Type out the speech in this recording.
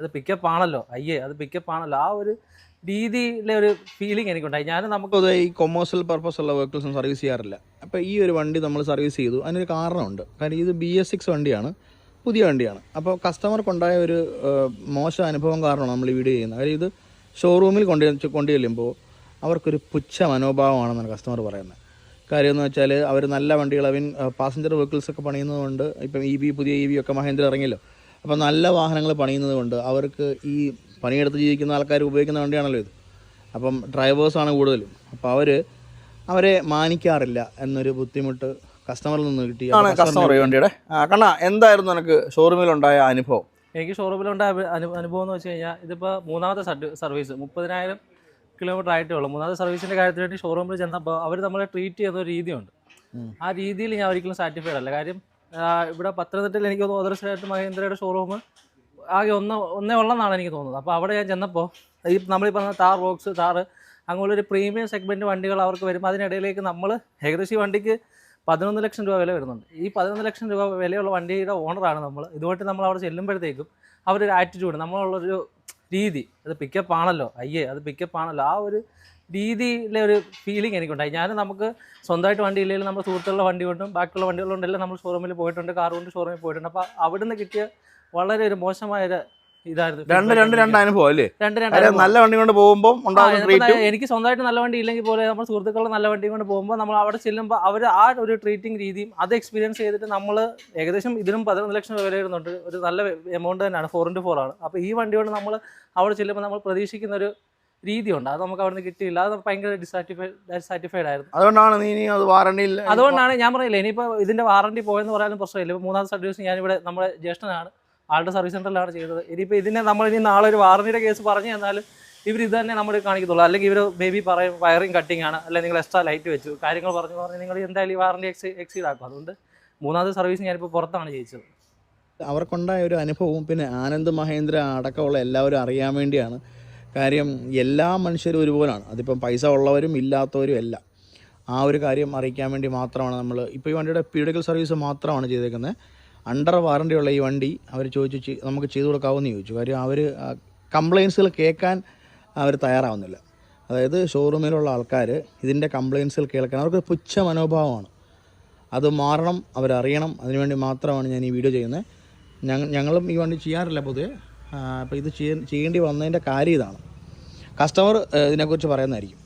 അത് പിക്കപ്പ് ആണല്ലോ. അയ്യേ അത് പിക്കപ്പ് ആണല്ലോ. ആ ഒരു രീതിയിലെ ഒരു ഫീലിംഗ് എനിക്കുണ്ടായി. ഞാൻ നമുക്ക് ഈ കൊമേഴ്സ്യൽ പർപ്പസ് ഉള്ള വെഹിക്കിൾസ് വെഹിക്കിൾസും സർവീസ് ചെയ്യാറില്ല. അപ്പോൾ ഈ ഒരു വണ്ടി നമ്മൾ സർവീസ് ചെയ്തു. അതിനൊരു കാരണമുണ്ട്. കാരണം ഇത് ബി എസ് സിക്സ് വണ്ടിയാണ്. പുതിയ വണ്ടിയാണ്. അപ്പോൾ കസ്റ്റമർക്കുണ്ടായ ഒരു മോശം അനുഭവം കാരണമാണ് നമ്മൾ ഈ വീഡിയോ ചെയ്യുന്നത്. കാര്യം ഇത് ഷോറൂമിൽ കൊണ്ടു കൊണ്ടു ചെല്ലുമ്പോൾ അവർക്കൊരു പുച്ഛ മനോഭാവമാണെന്നാണ് കസ്റ്റമർ പറയുന്നത്. കാര്യം എന്ന് വെച്ചാൽ അവർ നല്ല വണ്ടികൾ അവൻ പാസഞ്ചർ വെഹിക്കിൾസ് ഒക്കെ പണിയുന്നതുകൊണ്ട് ഇപ്പം ഇ ബി പുതിയ ഇ ബി ഒക്കെ മഹേന്ദ്ര ഇറങ്ങിയല്ലോ. അപ്പോൾ നല്ല വാഹനങ്ങൾ പണിയുന്നത് കൊണ്ട് അവർക്ക് ഈ പണിയെടുത്ത് ജീവിക്കുന്ന ആൾക്കാർ ഉപയോഗിക്കുന്ന വണ്ടിയാണല്ലോ ഇത്. അപ്പം ഡ്രൈവേഴ്സാണ് കൂടുതലും. അപ്പോൾ അവർ അവരെ മാനിക്കാറില്ല എന്നൊരു ബുദ്ധിമുട്ട് കസ്റ്റമറിൽ നിന്ന് കിട്ടി. ആണ് കസ്റ്റമർ ഈ വണ്ടിയുടെ? കണ്ണ എന്തായിരുന്നു എനിക്ക് ഷോറൂമിലുണ്ടായ അനുഭവം? എനിക്ക് ഷോറൂമിലുണ്ടായ അനു- അനുഭവം എന്ന് വെച്ച് കഴിഞ്ഞാൽ ഇതിപ്പോൾ മൂന്നാമത്തെ സർവീസ് മുപ്പതിനായിരം കിലോമീറ്റർ ആയിട്ടേ ഉള്ളൂ. മൂന്നാമത്തെ സർവീസിന്റെ കാര്യത്തിന് വേണ്ടി ഷോറൂമിൽ ചെന്നപ്പോൾ അവർ നമ്മളെ ട്രീറ്റ് ചെയ്യുന്ന ഒരു രീതിയുണ്ട്. ആ രീതിയിൽ ഞാൻ ഒരിക്കലും സാറ്റിസ്ഫൈഡ് അല്ല. കാര്യം ഇവിടെ പത്തനംതിട്ടയിൽ എനിക്ക് തോന്നുന്നു ഓതർസായിട്ട് മഹേന്ദ്രയുടെ ഷോറൂം ആകെ ഒന്ന് ഒന്നേ ഉള്ളെന്നാണ് എനിക്ക് തോന്നുന്നത്. അപ്പോൾ അവിടെ ഞാൻ ചെന്നപ്പോൾ ഈ നമ്മളീ പറഞ്ഞ താർ റോക്സ് താറ് അങ്ങനെയുള്ള ഒരു പ്രീമിയം സെഗ്മെന്റ് വണ്ടികൾ അവർക്ക് വരുമ്പോൾ അതിനിടയിലേക്ക് നമ്മൾ ഏകദേശം ഈ വണ്ടിക്ക് പതിനൊന്ന് ലക്ഷം രൂപ വില വരുന്നുണ്ട്. ഈ പതിനൊന്ന് ലക്ഷം രൂപ വിലയുള്ള വണ്ടിയുടെ ഓണറാണ് നമ്മൾ ഇതുമായിട്ട് നമ്മൾ അവിടെ ചെല്ലുമ്പോഴത്തേക്കും അവരൊരു ആറ്റിറ്റ്യൂഡ് നമ്മളുള്ളൊരു രീതി. അത് പിക്കപ്പ് ആണല്ലോ. അയ്യേ അത് പിക്കപ്പ് ആണല്ലോ. ആ ഒരു രീതിയിലെ ഒരു ഫീലിംഗ് എനിക്കുണ്ടായി. ഞാൻ നമുക്ക് സ്വന്തമായിട്ട് വണ്ടി ഇല്ലെങ്കിൽ നമ്മുടെ സുഹൃത്തുക്കളുടെ വണ്ടി കൊണ്ടും ബാക്കിയുള്ള വണ്ടികൾ കൊണ്ടെല്ലാം നമ്മൾ ഷോറൂമിൽ പോയിട്ടുണ്ട്. കാർ കൊണ്ട് ഷോറൂമിൽ പോയിട്ടുണ്ട്. അപ്പോൾ അവിടുന്ന് കിട്ടിയ വളരെ ഒരു മോശമായ രണ്ട് രണ്ട് രണ്ട് അനുഭവം അല്ലേ രണ്ട് രണ്ട് കാര്യം നല്ല വണ്ടി കൊണ്ട് പോകുമ്പോൾ എനിക്ക് സ്വന്തമായിട്ട് നല്ല വണ്ടി ഇല്ലെങ്കിൽ പോലെ നമ്മൾ സുഹൃത്തുക്കളുടെ നല്ല വണ്ടി കൊണ്ട് പോകുമ്പോൾ നമ്മൾ അവിടെ ചെല്ലുമ്പോൾ അവർ ആ ഒരു ട്രീറ്റിംഗ് രീതിയും അത് എക്സ്പീരിയൻസ് ചെയ്തിട്ട് നമ്മൾ ഏകദേശം ഇതിനും പതിനൊന്ന് ലക്ഷം രൂപ വില വരുന്നുണ്ട് ഒരു നല്ല എമൗണ്ട് തന്നെയാണ്. ഫോർ ഇന്റു ഫോർ ആണ്. അപ്പോൾ ഈ വണ്ടി കൊണ്ട് നമ്മൾ അവിടെ ചെല്ലുമ്പോൾ നമ്മൾ പ്രതീക്ഷിക്കുന്ന ഒരു രീതിയുണ്ട്. അത് നമുക്ക് അവിടെ നിന്ന് കിട്ടിയില്ല. അത് ഭയങ്കര ഡിസാറ്റിഫൈഡ് ഡിസാറ്റിഫൈഡ് ആയിരുന്നു. അതുകൊണ്ടാണ് നീ ഇനി അത് വാറണ്ടി അതുകൊണ്ടാണ് ഞാൻ പറയില്ല ഇനിയിപ്പോൾ ഇതിന്റെ വാറണ്ടി പോയെന്ന് പറയാനും പ്രശ്നമില്ല. ഇപ്പോൾ മൂന്നാമത്തെ സർവീസ് ഞാനിവിടെ നമ്മുടെ ജ്യേഷ്ഠനാണ്. ആളുടെ സർവീസ് സെന്ററിലാണ് ചെയ്തത്. ഇനിയിപ്പോൾ ഇതിനെ നമ്മൾ ഇനി നാളെ ഒരു വാറണ്ടിയുടെ കേസ് പറഞ്ഞു തന്നാൽ ഇവർ ഇത് തന്നെ നമ്മൾ കാണിക്കത്തുള്ളൂ. അല്ലെങ്കിൽ ഇവർ മേ ബി പറയും വയറിംഗ് കട്ടിംഗ് ആണ്. അല്ലെങ്കിൽ നിങ്ങൾ എക്സ്ട്രാ ലൈറ്റ് വെച്ചു. കാര്യങ്ങൾ പറഞ്ഞു പറഞ്ഞ് നിങ്ങൾ എന്തായാലും ഈ വാറണ്ടി എക്സ് എക്സീഡ് ആക്കും. അതുകൊണ്ട് മൂന്നാമത്തെ സർവീസ് ഞാനിപ്പോൾ പുറത്താണ് ചെയ്യിച്ചത്. അവർക്കുണ്ടായ ഒരു അനുഭവവും പിന്നെ ആനന്ദ് മഹേന്ദ്ര അടക്കമുള്ള എല്ലാവരും അറിയാൻ വേണ്ടിയാണ്. കാര്യം എല്ലാ മനുഷ്യരും ഒരുപോലാണ്. അതിപ്പം പൈസ ഉള്ളവരും ഇല്ലാത്തവരും എല്ലാം ആ ഒരു കാര്യം അറിയിക്കാൻ വേണ്ടി മാത്രമാണ് നമ്മൾ ഇപ്പോൾ ഈ വണ്ടിയുടെ പീഡിക്കൽ സർവീസ് മാത്രമാണ് ചെയ്തേക്കുന്നത് അണ്ടർ വാറണ്ടിയുള്ള ഈ വണ്ടി അവർ ചോദിച്ചു "ചെ- നമുക്ക് ചെയ്തു കൊടുക്കാവുമെന്ന് ചോദിച്ചു. കാര്യം അവർ കംപ്ലയിൻസുകൾ കേൾക്കാൻ അവർ തയ്യാറാവുന്നില്ല. അതായത് ഷോറൂമിലുള്ള ആൾക്കാർ ഇതിന്റെ കംപ്ലയിൻസുകൾ കേൾക്കാൻ അവർക്ക് പുച്ഛ മനോഭാവമാണ്. അത് മാറണം അവരറിയണം. അതിനുവേണ്ടി മാത്രമാണ് ഞാൻ ഈ വീഡിയോ ചെയ്യുന്നത്. ഞങ്ങൾ ഞങ്ങളും ഈ വണ്ടി ചെയ്യാറില്ല പൊതുവെ. അപ്പോൾ ഇത് ചെയ്യേണ്ടി വന്നതിന്റെ കാര്യം ഇതാണ്. കസ്റ്റമർ ഇതിനെക്കുറിച്ച് പറയുന്നതായിരിക്കും.